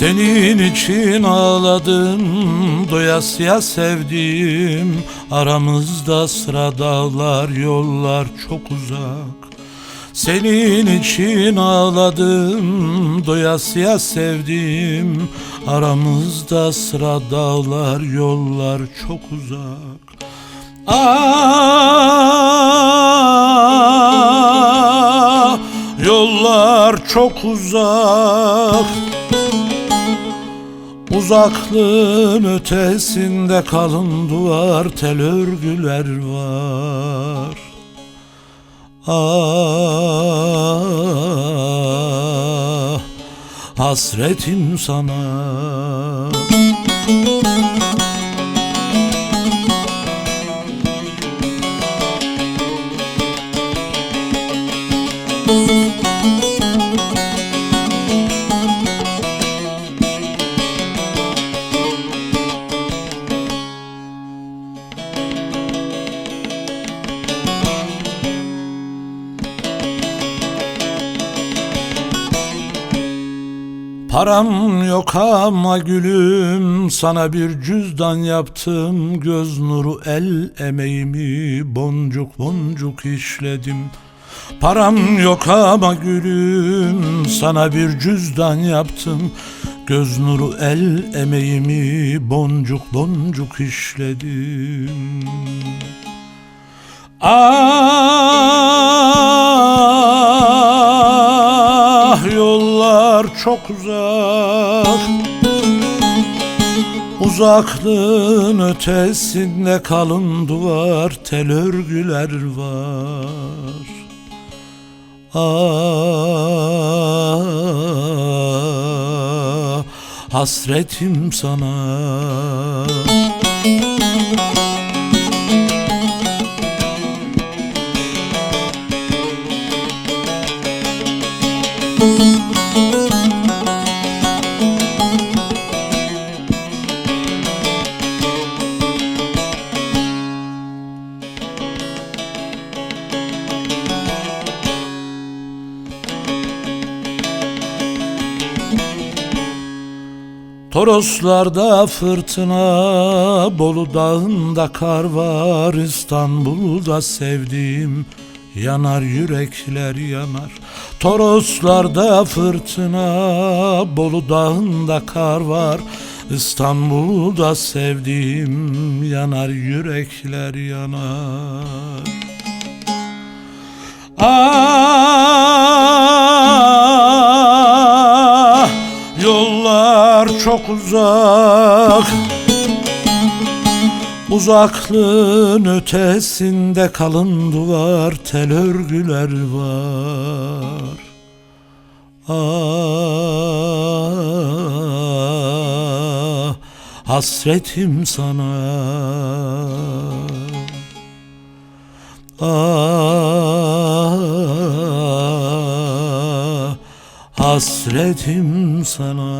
Senin için ağladım doyasıya sevdim. Aramızda sıra dağlar yollar çok uzak. Senin için ağladım doyasıya sevdim. Aramızda sıra dağlar yollar çok uzak. Ah yollar çok uzak Uzaklığın ötesinde kalın duvar tel örgüler var. Ah hasretim sana Param yok ama gülüm sana bir cüzdan yaptım. Göz nuru el emeğimi boncuk boncuk işledim. Param yok ama gülüm sana bir cüzdan yaptım. Göz nuru el emeğimi boncuk boncuk işledim. Ah yollar çok uzak Uzaklığın ötesinde kalın duvar tel örgüler var. Ah hasretim sana Toroslarda fırtına, Bolu dağında kar var, İstanbul'da sevdiğim yanar yürekler yanar. Toroslarda fırtına, Bolu dağında kar var, İstanbul'da sevdiğim yanar yürekler yanar. Ah çok uzak. Uzaklığın ötesinde kalın duvar tel örgüler var. Ah hasretim sana. Ah hasretim sana.